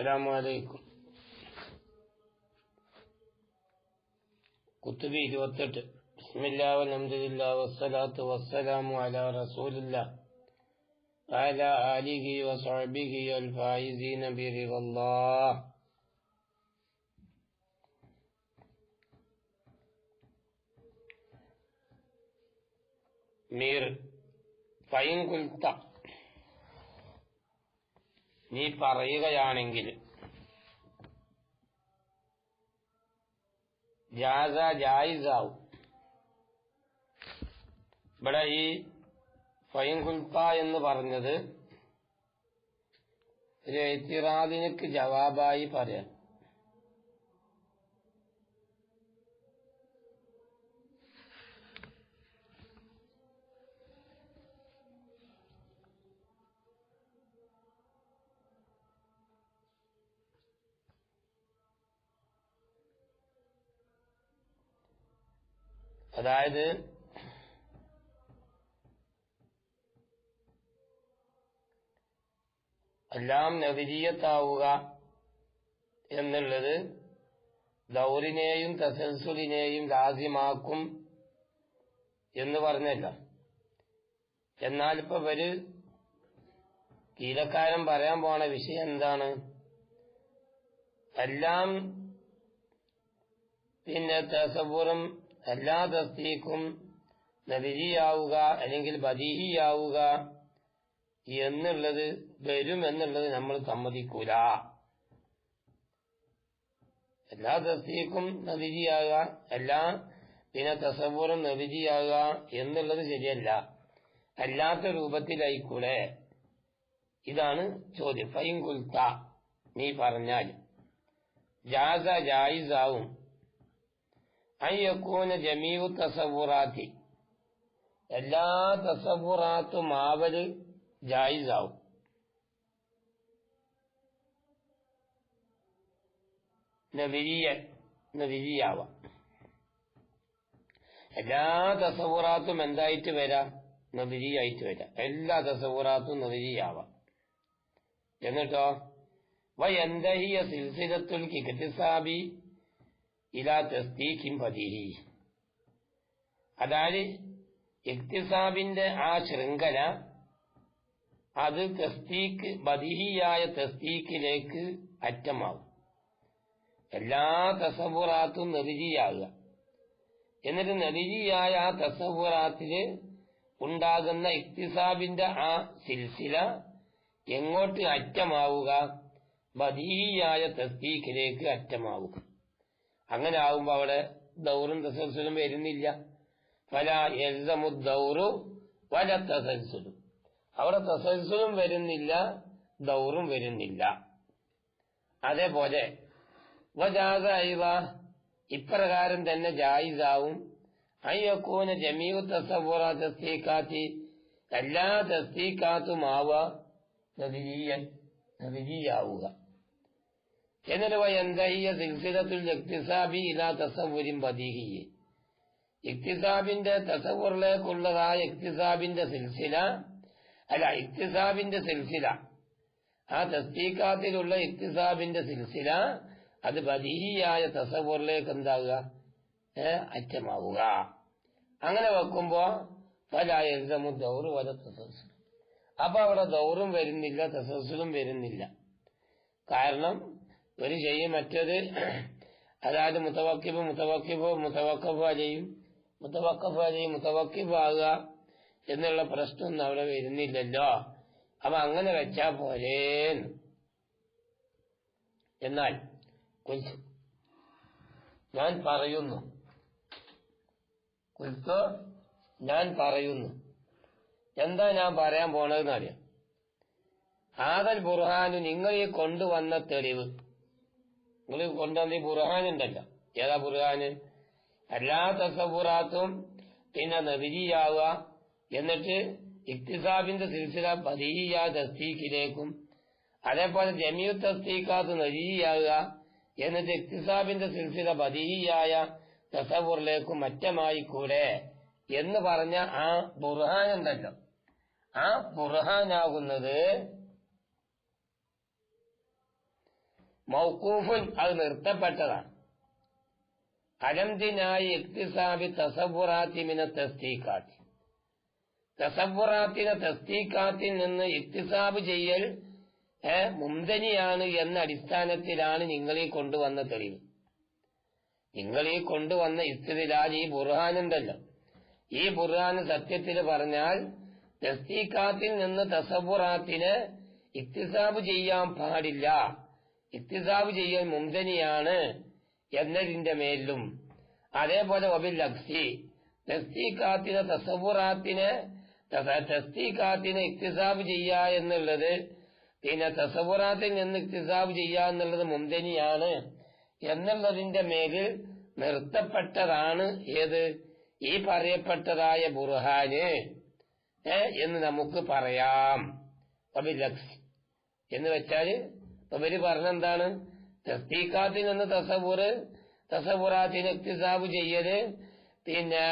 السلام عليكم കുത്തുബി ഇരുപത്തെട്ട് ബിസ്മില്ലാ വൽഹംദുലില്ലാ വസ്സലാത്തു വസ്സലാമു അലാ റസൂലില്ലാ وعلى آله وصحبه الفائزين برضا الله മീർ ഫൈൻ കുൽത്ത നീ പറയുകയാണെങ്കിൽ ജാസ ജായിസാവും. ഇവിടെ ഈ ഫൈൻ കുൽത്ത എന്ന് പറഞ്ഞത് ഒരു എത്തിറാദിനക്ക് ജവാബായി പറയാം. അതായത് എല്ലാം നവരീയത്താവുക എന്നുള്ളത് ദൗറിനെയും തസൽസുലിനെയും ലാസ്യമാക്കും എന്ന് പറഞ്ഞല്ല. എന്നാൽ ഇപ്പൊ ഇവർ കീലക്കാരൻ പറയാൻ പോണ വിഷയം എന്താണ്? എല്ലാം പിന്നെ തസബുറും എല്ലാ തസ്തീക്കും നബിജിയാവുക അല്ലെങ്കിൽ ബദീഹിയാവുക എന്നുള്ളത് വരും എന്നുള്ളത് നമ്മൾ സമ്മതിക്കൂല. എല്ലാ തസ്തീക്കും നബിജിയാകുക എല്ലാ പിന്നെ തസവൂറും നബിജിയാകുക എന്നുള്ളത് ശരിയല്ല. അല്ലാത്ത രൂപത്തിലായിക്കൂടെ? ഇതാണ് ചോദ്യം. ഫൈൻ കുൽത്ത നീ പറഞ്ഞാൽ. ജാസ ജായിസാവും. അയ്യക്കൂന ജമീവു തസവുറാത്തി എല്ലാ തസവുറാത്തും ആവൽ ജായിസാവും. എല്ലാ തസവുറാത്തും എന്തായിട്ട് വരാം? നബിരിയായിട്ട് വരാം. എല്ലാ തസവുറാത്തും നബിരിയാവാം എന്നിട്ടോ? വയന്തഹിയ സിൽസിലത്തുൽ കിക്കത്തിസാബി ഇലാ അതായത് ഇക്തിസാബിന്റെ ആ ശൃംഖല അത് തസ്തീക്ക് ബദിഹിയായ തസ്തീക്കിലേക്ക് അറ്റമാവും. എല്ലാ തസവുറാത്തും നെറിജിയാകുക എന്നിട്ട് നെറിജിയായ ആ തസവുറാത്തിൽ ഉണ്ടാകുന്ന ഇക്തിസാബിന്റെ ആ സിൽസില എങ്ങോട്ട് അറ്റമാവുക? ബദീയായ തസ്തീക്കിലേക്ക് അറ്റമാവുക. അങ്ങനെ ആകുമ്പോ അവിടെ ദൗറും തസൽസുലും വരുന്നില്ല. പല എൽസമുദ്ദൗറു വല തസൽസുലും. അവിടെ തസൽസുലും വരുന്നില്ല ദൗറും വരുന്നില്ല. അതേപോലെ ഇപ്രകാരം തന്നെ ജായിസാവും. അയ്യക്കൂന ജമീവ് തസവറ തസ്തീക്കാത്തി എല്ലാ തസ്തീക്കാത്തുമാവ നദിജിയാവുക വയന്തഹിയ സിൽസിലത്തുൽ ഇക്തിസാബി ഇക്തിസാബിന്റെ സിൽസില. സിൽസില. ആ സിൽസില അത് ബദീഹിയായ തസവുറിലേക്ക് എന്താകുക അറ്റമാവുക. അങ്ങനെ വെക്കുമ്പോ പല എഴുതമു ദൗറ് വല തസസ്സും അപ്പൊ അവിടെ ദൗറും വരുന്നില്ല തസസ്സുലും വരുന്നില്ല. കാരണം ഒരു ചെയ്യും മറ്റത് അതായത് മുത്തവക്കിബ് മുത്തവക്കിബ് മുത്തവക്കഫോ അലയും മുത്തവക്കഫോ അലയും മുത്തവക്കിബ് ആകുക എന്നുള്ള പ്രശ്നമൊന്നും അവിടെ വരുന്നില്ലല്ലോ. അപ്പൊ അങ്ങനെ വെച്ചാ പോരേ എന്നാൽ ഞാൻ പറയുന്നു. കുൽത്തു ഞാൻ പറയുന്നു. എന്താ ഞാൻ പറയാൻ പോണതെന്ന് അറിയാം ആദൽ ബുർഹാനു നിങ്ങൾ ഈ കൊണ്ടുവന്ന തെളിവ്. നിങ്ങൾ കൊണ്ടുവന്ന ഈ ബുർഹാൻ ഉണ്ടല്ലോ. ഏതാ ബുർഹാന് എല്ലാ തസബുറാത്തും പിന്നെ നബിജിയാവുക. എന്നിട്ട് ഇക്തിസാബിന്റെ സിൽസില ബദീയ തസ്തീഖിലേക്കും അതേപോലെ ജമീർ തസ്തീഖാത്ത് നജീയാവുക എന്നിട്ട് ഇക്തിസാബിന്റെ സിൽസില ബദീയായ മറ്റമായി കൂടെ എന്ന് പറഞ്ഞ ആ ബുർഹാൻ ഉണ്ടല്ലോ. ആ ബുർഹാനാകുന്നത് മൗക്കൂഫുൻ അത് നിർത്തപ്പെട്ടതാണ്. അലംദിനായി എക്തിസാബി തസബുറാത്തിമിന തസ്തീക്കാത്തി തസബുറാത്തിനെ തസ്തീക്കാത്തിൽ നിന്ന് ഇക്തിസാബ് ചെയ്യൽ മുന്തനിയാണ് എന്ന അടിസ്ഥാനത്തിലാണ് നിങ്ങളീ കൊണ്ടുവന്ന തെളിവ്. നിങ്ങളീ കൊണ്ടുവന്ന ഇസ്തിലാജ് ഈ ബുർഹാനുണ്ടല്ലോ. ഈ ബുർഹാൻ സത്യത്തിൽ പറഞ്ഞാൽ തസ്തീക്കാത്തിൽ നിന്ന് തസബുറാത്തിന് ഇക്തിസാബ് ചെയ്യാൻ പാടില്ല. ഇക്തിസാബ് ചെയ്യൽ മുംതനിയാണ് എന്നതിന്റെ മേലും അതേപോലെ ഒബിൽ അക്സി തസ്തീക്കാത്തിന് തസബുറാത്തിന് തസ്തീക്കാത്തിന് ഇക്തിസാബ് ചെയ്യുക എന്നുള്ളത് പിന്നെ തസവുറാത്തിൽ നിന്ന് ഇക്തിസാബ് ചെയ്യുക എന്നുള്ളത് മുംതനിയാണ് എന്നുള്ളതിന്റെ മേലിൽ നിർത്തപ്പെട്ടതാണ് ഏത്? ഈ പറയപ്പെട്ടതായ ബുർഹാന്. എന്ന് നമുക്ക് പറയാം. എന്ന് എന്ന് വെച്ചാൽ ഇവർ പറഞ്ഞെന്താണ്? തസ്തീക്കാത്തിൽ നിന്ന് തസബുറ് തസബുറാത്തിന് ഇക്തിസാബ് ചെയ്യൽ. പിന്നെ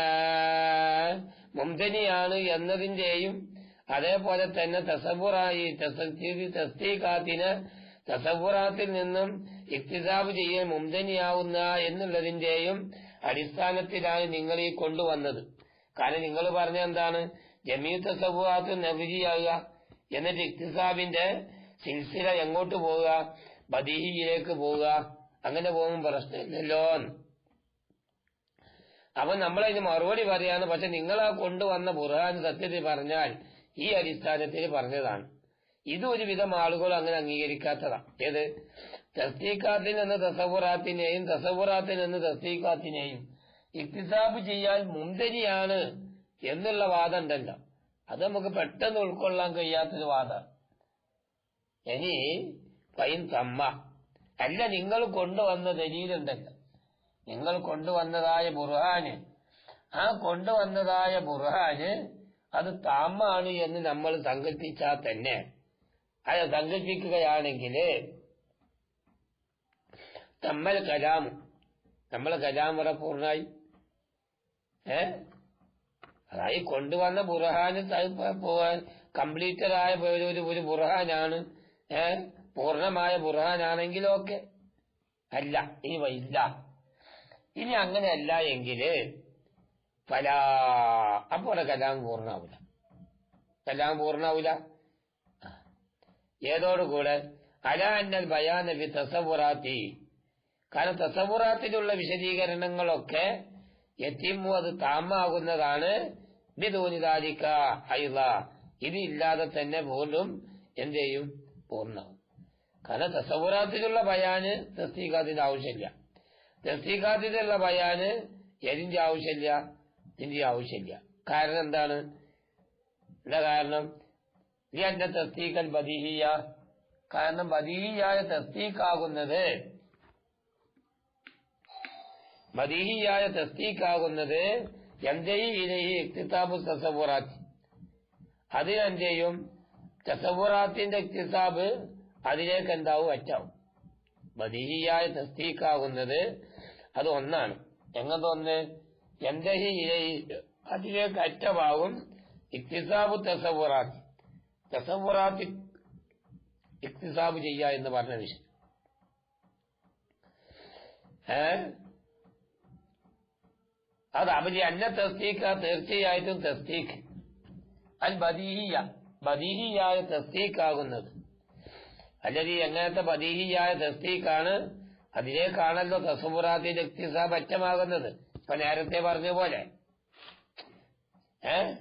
മുംതനിയാണ് എന്നതിന്റെയും അതേപോലെ തന്നെ തസവുറായി തസ്തീക്കാത്തിന് തസവുറാത്തിൽ നിന്നും ഇക്തിസാബ് ചെയ്യൽ മുംതനിയാവുന്ന എന്നുള്ളതിന്റെയും അടിസ്ഥാനത്തിലാണ് നിങ്ങൾ ഈ കൊണ്ടുവന്നത്. കാരണം നിങ്ങൾ പറഞ്ഞ എന്താണ്? ജമീ തസവുറാത്ത് നബിജിയാകുക എന്നിട്ട് ഇക്തിസാബിന്റെ സിൽസില എങ്ങോട്ട് പോവുക? ബദീഹിയിലേക്ക് പോവുക. അങ്ങനെ പോകുമ്പോൾ പ്രശ്നമില്ലല്ലോ. അപ്പൊ നമ്മളതിന് മറുപടി പറയാണ് പക്ഷെ നിങ്ങൾ ആ കൊണ്ടുവന്ന ബുർഹാൻ സത്യത്തിൽ പറഞ്ഞാൽ ഈ അടിസ്ഥാനത്തിൽ പറഞ്ഞതാണ്. ഇത് ഒരുവിധം ആളുകൾ അങ്ങനെ അംഗീകരിക്കാത്തതാണ് ഏത്? തസ്തീക്കാത്തിൽ നിന്ന് തസവുറാത്തിനെയും തസവുറാത്തിൽ നിന്ന് തസ്തീക്കാത്തിനെയും ഇക്തിസാബ് ചെയ്യാൻ മുന്തരിയാണ് എന്നുള്ള വാദം ഉണ്ടല്ലോ. അത് നമുക്ക് പെട്ടെന്ന് ഉൾക്കൊള്ളാൻ കഴിയാത്തൊരു വാദമാണ്. ഇനി പൈൻ തമ്മ അല്ല നിങ്ങൾ കൊണ്ടുവന്ന ദലീലുണ്ടല്ലോ നിങ്ങൾ കൊണ്ടുവന്നതായ ബുർഹാന് ആ കൊണ്ടുവന്നതായ ബുർഹാന് അത് താമാണ് എന്ന് നമ്മൾ സങ്കല്പിച്ചാൽ തന്നെ. അത് സങ്കല്പിക്കുകയാണെങ്കിൽ തമ്മൽ കലാം. നമ്മൾ കലാമുറ പൂർണായി ഏ? അതായി കൊണ്ടുവന്ന ബുർഹാന് കംപ്ലീറ്റഡ് ആയ ഒരു ഒരു- ഒരു ബുർഹാനാണ് ഏ പൂർണമായ ബുർഹാനാണെങ്കിൽ അല്ല ഇനി വൈല്ല ഇനി അങ്ങനെയല്ല എങ്കിൽ പല അപ്പോൾ കലാം പൂർണാവൂല. കലാം പൂർണാവൂല. ഏതോടുകൂടെ? അല അന്നൽ ബയാനബി തസവുറാത്തി. കാരണം തസവുറാത്തിലുള്ള വിശദീകരണങ്ങളൊക്കെ എത്തിമു അത് താമാകുന്നതാണ് ബിദൂനിതാലിക്ക അയ്ല ഇല്ലാതെ തന്നെ പോലും എന്ത് ചെയ്യും? പൂർണമാവും കാരണം തസവുറാത്തിലുള്ള ബയാന് തസ്തീഖാത്തിന്റെ ആവശ്യമില്ല. തസ്തീകാത്തിലുള്ള ബയാന് എതിന്റെ ആവശ്യമില്ല ഇതിന്റെ ആവശ്യമില്ല. കാരണം എന്താണ്? എന്താ കാരണം? ലിയന്ന തസ്തീക്കൽ ബദീഹിയ. കാരണം ബദീഹിയായ തസ്തീക്കാകുന്നത് ബദീഹിയായ തസ്തീക്കാകുന്നത് എന്റെ ഇലഹി തസവുറാത്തി ചെയ്യും തസവുറാത്തിന്റെ ഇക്തിസാബ് അതിലേക്ക് എന്താവും? അറ്റാവും ബദീഹിയായ തസ്തീക്കാകുന്നത് അത് ഒന്നാണ്. എങ്ങനൊന്ന് എന്തഹി അതിലേക്ക് അറ്റമാവും ഇക്തിസാബ് തസവുറാത്ത് തസവുറാത്ത് ഇക്തിസാബ് ചെയ്യുക എന്ന് പറഞ്ഞ വിഷയം. ഏ? അത് അവർ അന്ന തസ്തീക്ക തീർച്ചയായിട്ടും തസ്തീക്ക് അൽ ബദീഹിയ. ബദീഹിയായ തസ്തീക്കാകുന്നത് അല്ലെങ്കിൽ എങ്ങനത്തെ ബദീഹിയായ തസ്തീക്കാണ് അതിലേക്കാണല്ലോ തസമുറാത്തിന്റെ ഇക്തിസാബ് പറ്റമാകുന്നത്. ഇപ്പൊ നേരത്തെ പറഞ്ഞ പോലെ. ഏ?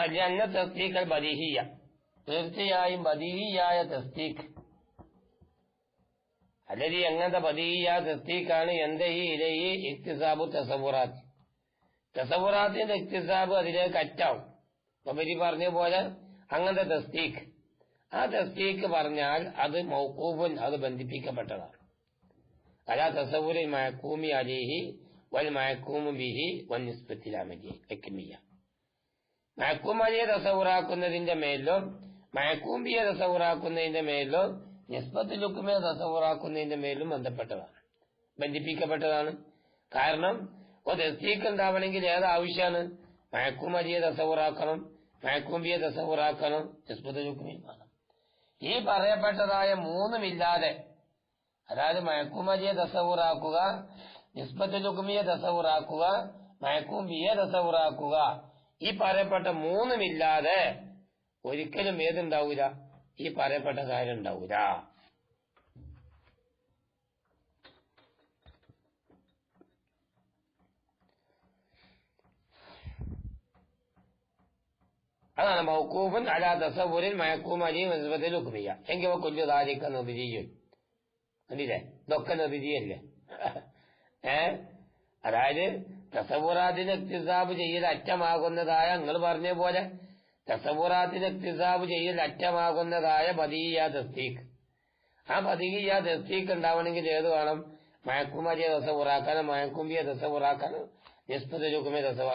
അന്ന തസ്തീഖ് ബദീഹിയ. തീർച്ചയായും ബദീഹിയായ തസ്തീഖ്. അല്ലെങ്കിൽ എങ്ങനത്തെ ബദീഹിയായ തസ്തീഖാണ് എന്റെ ഈ ഇലയി ഇക്തിസാബു തസവുറാത്ത്. തസവുറാത്തിന്റെ ഇക്തിസാബ് അതിലേക്ക് അറ്റാവും ഇവർ പറഞ്ഞ പോലെ അങ്ങനത്തെ തസ്തീഖ്. ആ തസ്തീഖ് പറഞ്ഞാൽ അത് മൗക്കൂഫുൻ അത് ബന്ധിപ്പിക്കപ്പെട്ടതാണ്. അലാ തസവുരിൽ മയക്കൂമി അലിഹി വൽ മയക്കൂമു ബിഹി വൻ നിസ്ബത്തിലാമലി എക്കമിയ മയക്കൂമലിയെ തസവുറാക്കുന്നതിന്റെ മേലിലോ മയക്കൂമ്പിയെ തസവുറാക്കുന്നതിന്റെ മേലിലോ നിസ്ബത്ത് ലുക്കുമെ തസവുറാക്കുന്നതിന്റെ മേലും ബന്ധപ്പെട്ടതാണ്. ബന്ധിപ്പിക്കപ്പെട്ടതാണ്. കാരണം ഒരു തസ്തീക്ക് ഉണ്ടാവണമെങ്കിൽ ഏത് ആവശ്യമാണ്? മയക്കുമരിയെ തസവുറാക്കണം മയക്കുമ്പിയെ തസവുറാക്കണം നിസ്ബത്ത് ലുക്കുമേ വേണം. ഈ പറയപ്പെട്ടതായ മൂന്നുമില്ലാതെ അതായത് മയക്കുമതിയെ തസവുറാക്കുക നിസ്ബത്ത് ലുക്കുമിയെ തസവുറാക്കുക മയക്കൂമ്പിയെ തസവുറാക്കുക ഈ പറയപ്പെട്ട മൂന്നുമില്ലാതെ ഒരിക്കലും ഏതുണ്ടാവൂല? ഈ പറയപ്പെട്ട കാര്യം ഉണ്ടാവൂല അതാണ് മൗക്കൂഫൻ അലാ തസവുരിൽ മയക്കൂം അലിയും നിസ്ബത്തിൽ ഉക്കുമിയ എങ്കിൽ കൊല്ലു താരിക്ക നിർദ്ദിയും അല്ലേ ഇതൊക്കെ നിർദ്ദിയല്ലേ ഏ? അതായത് തസവുറാത്തിന് എക്തിസാബ് ചെയ്യൽ അറ്റമാകുന്നതായ നിങ്ങൾ പറഞ്ഞ പോലെ തസവുറാത്തിന് എക്തിസാബ് ചെയ്യൽ അറ്റമാകുന്നതായ ബദീയ തസ്തീഖ്. ആ ബദീയ തസ്തീഖ് ഉണ്ടാവണമെങ്കിൽ ഏത് വേണം? മയക്കുമരിയ തസവുറാക്കാനും മയക്കുമ്പിയെ തസവുറാക്കാനും നിസ്പത ചുക്കുമേ തസവ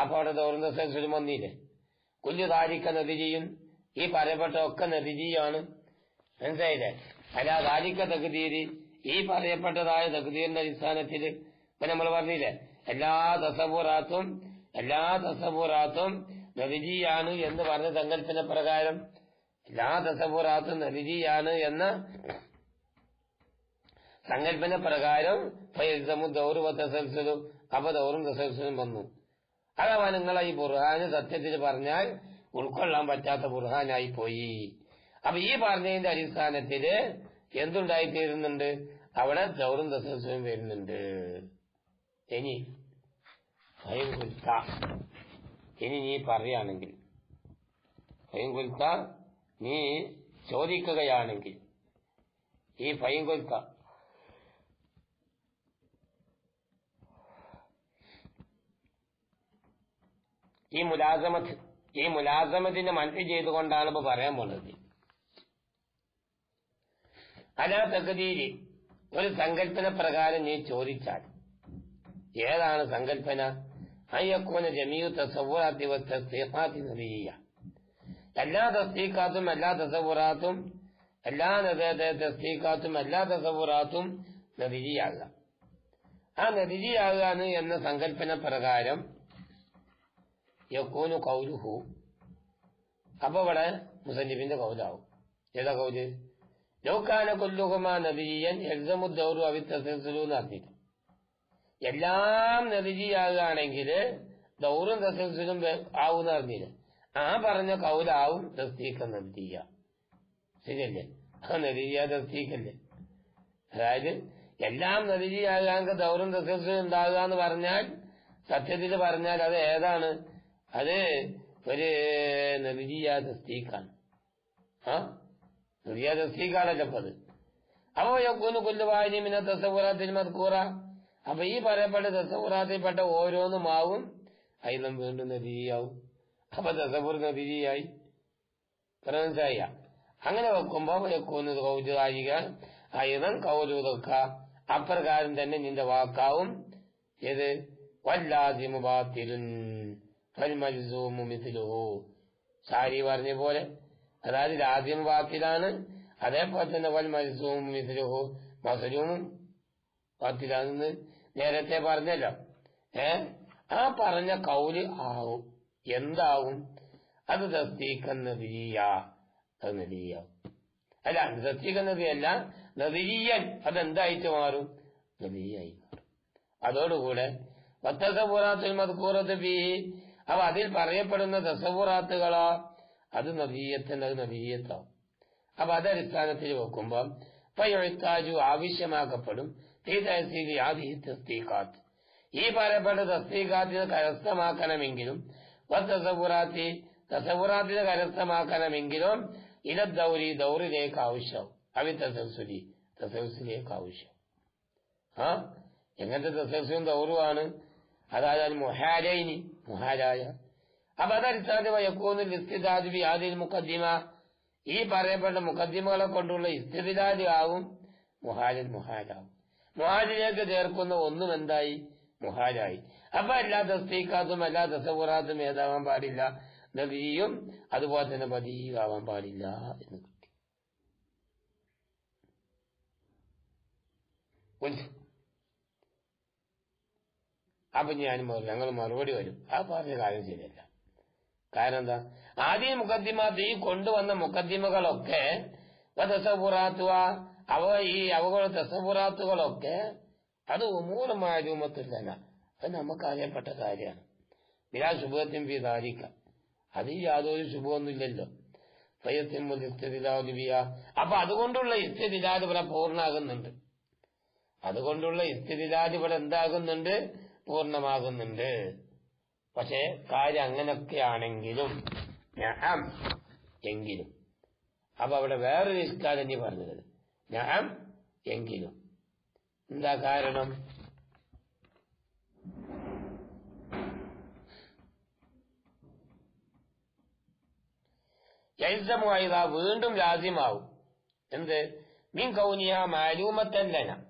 അപ്പൊ അവിടെ തോറും തസ്സും വന്നില്ലേ കുഞ്ഞു താരിക്ക നദിജിയും ഈ പറയപ്പെട്ട ഒക്കെ നദിജിയാണ് മനസ്സിലായില്ലേ? അല്ല താരിക്ക തകുതീര് ഈ പറയപ്പെട്ടതായ തകുതീറിന്റെ അടിസ്ഥാനത്തിൽ ഇപ്പൊ നമ്മൾ പറഞ്ഞില്ലേ എല്ലാ തസബൂറാത്തും എല്ലാ തസബൂറാത്തും നദിജിയാണ് എന്ന് പറഞ്ഞ സങ്കല്പന പ്രകാരം എല്ലാ തസബൂറാത്തും നദിജിയാണ് എന്ന സങ്കല്പന പ്രകാരം ദൗറുവ തസൽസലും അപ്പൊ ദൗറും തസൽസലും വന്നു. അഥവാ നിങ്ങൾ ഈ ബുർഹാന് സത്യത്തിൽ പറഞ്ഞാൽ ഉൾക്കൊള്ളാൻ പറ്റാത്ത ബുർഹാനായി പോയി. അപ്പൊ ഈ പറഞ്ഞതിന്റെ അടിസ്ഥാനത്തിൽ എന്തുണ്ടായിത്തീരുന്നുണ്ട് അവിടെ ദൗറും തസൽസലും വരുന്നുണ്ട്. ഇനി ഭയം കുൽത്ത ഇനി നീ പറയുകയാണെങ്കിൽ ഭയം കുൽത്ത നീ ചോദിക്കുകയാണെങ്കിൽ ഈ ഭയം കുൽത്ത ഈ മുലാസമത്ത് ഈ മുലാസമത്തിന്റെ മനസ്സിൽ ചെയ്തുകൊണ്ടാണ് ഇപ്പൊ പറയാൻ പോണത്. അലാ തകതീരി ഒരു സങ്കല്പന പ്രകാരം നീ ചോദിച്ചാൽ ഏതാണ് സങ്കല്പന അയ്യക്കോന ജമീയു തസവുറാത്തി തസ്തീഖാത്തി എല്ലാ തസ്തീഖാത്തും എല്ലാ തസവുറാത്തും എല്ലാ തസ്തീഖാത്തും എല്ലാ തസവുറാത്തും നദിജിയാകുക ആ നദിജിയാകുക എന്ന സങ്കല്പന പ്രകാരം യക്കൂനു കൗലുഹു. അപ്പൊ ഇവിടെ മുസലിഫിന്റെ കൗലാവും. ഏതാ കൗൽ? ലൗക്കാന കൊല്ലുഹുമാ നദിജിയൻ എൽസമുദ്ദൗറു അവിത്തസലു എന്ന് പറഞ്ഞിട്ട് എല്ലാം നദിജിയാകുകയാണെങ്കിൽ ദൗറും തസൽസിലും ആവുന്ന അറിഞ്ഞില്ല ആ പറഞ്ഞ കൗലാവും തസ്തീക്ക നദിയ ശരിയല്ലേ? ആ നദിയ തസ്തീക്കല്ലേ അതായത് എല്ലാം നദിജിയാകാൻ ദൗറും തസൽസിലും ഉണ്ടാകുക എന്ന് പറഞ്ഞാൽ സത്യത്തിൽ പറഞ്ഞാൽ അത് ഏതാണ്? അത് ഒരു നദിജിയ തസ്തീക്കാണ് ആ? നദിയ തസ്തീക്കാണല്ലോ അപ്പൊ അത് അപ്പോ യക്കൂന്ന് കൊല്ലുവായി മിന തസവുറാത്തിൽ മത്കൂറ അപ്പൊ ഈ പറയപ്പെട്ട ദസപുറാത്തിൽപ്പെട്ട ഓരോന്നുമാവും അയിലം വീണ്ടും നദിയാവും. അപ്പൊ ദസപുർ നദിയായി. മനസ്സിലായ അങ്ങനെ വെക്കുമ്പോ വെക്കുന്നത് കൗചാരിക അയിലം കൗലുതക്ക അപ്രകാരം തന്നെ നിന്റെ വാക്കാവും. ഏത്? സാരി പറഞ്ഞ പോലെ. അതായത് രാജ്യം വാത്തിലാണ് അതേപോലെ തന്നെ വൽ മത്സവും മസലൂമും ബാത്തിലാണെന്ന് നേരത്തെ പറഞ്ഞല്ലോ. ഏ? ആ പറഞ്ഞ കൗൽ ആവും. എന്താവും? അത് തസ്തീക്ക നദിയ. അത് നദിയാവും അല്ല തസ്തീക്ക നദിയല്ല. നദിയൻ. അതെന്തായിട്ട് മാറും? നദിയായി മാറും. അതോടുകൂടെ പത്തസപൂറാത്തിൽ മത്കൂറത്ത് ബി അവ അതിൽ പറയപ്പെടുന്ന ദസപൂറാത്തുകളോ അത് നദീയത്തിന് അത് നദീയത്താവും. അപ്പൊ അതടിസ്ഥാനത്തിൽ വെക്കുമ്പോൾ എഴുത്താജു ആവശ്യമാക്കപ്പെടും. തസ്തീഖാത്ത് ഈ പറയപ്പെട്ട തസ്തീഖാത്തിന് കരസ്ഥമാക്കണമെങ്കിലും തസപുറാത്തി തസപുറാത്തിന് കരസ്ഥമാക്കണമെങ്കിലും ഇല ദൗരി ദൗറിലേക്ക് ആവശ്യം. അവി തസൽസുലി തസൽസുലിലേക്ക് ആവശ്യം. ആ എങ്ങനത്തെ തസൽസും ദൗറുമാണ് അതായത് മുഹാരൈനി മുഹാരായ. അപ്പൊ അതടിസ്ഥാനത്തിൽ വയക്കൂന്ന് ഇസ്തിദാദി ആദിൽ മുഖദ്ദിമ ഈ പറയപ്പെട്ട മുഖദ്ദിമകളെ കൊണ്ടുള്ള ഇസ്തിദാദി ആവും മുഹാരൻ മുഹാരാവും. മുഹാജിലേക്ക് ചേർക്കുന്ന ഒന്നും എന്തായി? മുഹാജായി. അപ്പൊ എല്ലാ തസ്തീക്കാത്തും എല്ലാ തസവുറാത്തും ഏതാവാൻ പാടില്ല? നദിയും അതുപോലെ തന്നെ പതിയാവാൻ പാടില്ല എന്ന് കിട്ടി. അപ്പൊ ഞാൻ ഞങ്ങൾ മറുപടി വരും. ആ പറഞ്ഞ കാര്യം ശരിയല്ല. കാരണം എന്താ? ആദ്യം മുഖദ്ദിമ തീ കൊണ്ടുവന്ന മുഖദ്ദിമകളൊക്കെ അവ ഈ അവകളുടെ തസപുറാത്തുകളൊക്കെ അത് ഉമൂലമായ രൂപത്തിലല്ല അത് നമുക്ക് അറിയപ്പെട്ട കാര്യമാണ്. വിരാ ശുഭത്തിൻ പി താരിക്ക അത് യാതൊരു ശുഭമൊന്നുമില്ലല്ലോ. ഇസ്തിദിലാലുബിയ അപ്പൊ അതുകൊണ്ടുള്ള ഇസ്തിദിലാൽ ഇവിടെ പൂർണമാകുന്നുണ്ട്. അതുകൊണ്ടുള്ള ഇസ്തിദിലാൽ ഇവിടെ എന്താകുന്നുണ്ട്? പൂർണമാകുന്നുണ്ട്. പക്ഷേ കാര്യം അങ്ങനൊക്കെയാണെങ്കിലും ഞാൻ എങ്കിലും. അപ്പൊ അവിടെ വേറൊരു ഇസ്കാരം നീ പറഞ്ഞത്. ഞാൻ എങ്കിലും. എന്താ കാരണം? യൈസമുവായത വീണ്ടും രാജ്യമാവും എന്ത്? മീൻ കൗനിയ മാലൂമത്തല്ലന.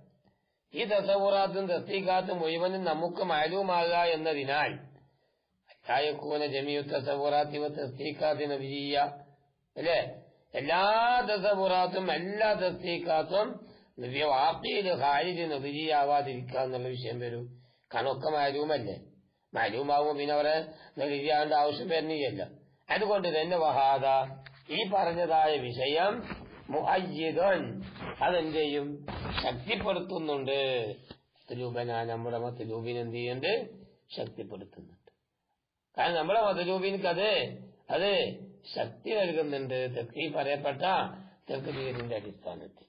ഈ തസവുറാത്തും തസ്തീകാത്തും മുഴുവനും നമുക്ക് മാലൂമാകുക എന്നതിനാൽ അല്ലായക്കൂന ജമിയു തസവുറാത്തി തസ്തീക്കാത്തിന് വിജയ അല്ലേ? എല്ലാ തസവുറാത്തും എല്ലാ തസ്തീക്കാത്തും വാക്കിയിൽ ഹാരിന് വിജയാവാതിരിക്കുക എന്നുള്ള വിഷയം വരും. കാരണം ഒക്കെ മരൂമല്ലേ മരൂമാകുമ്പോൾ പിന്നെ അവരെ വിജയാണ്ട് ആവശ്യം വരുന്നില്ല അതുകൊണ്ട് തന്നെ വഹാദ ഈ പറഞ്ഞതായ വിഷയം മുഅയ്യിദൻ അതെന്ത് ശക്തിപ്പെടുത്തുന്നുണ്ട്. മത്തലൂബന നമ്മുടെ മത്തലൂബിന് എന്ത് ചെയ്യുന്നുണ്ട്? ശക്തിപ്പെടുത്തുന്നുണ്ട്. കാരണം നമ്മുടെ മതലൂബിനിക്ക് അത് അത് ശക്തി നൽകുന്നുണ്ട്. തെക്കി പറയപ്പെട്ട തെക്കുതീരിന്റെ അടിസ്ഥാനത്തിൽ.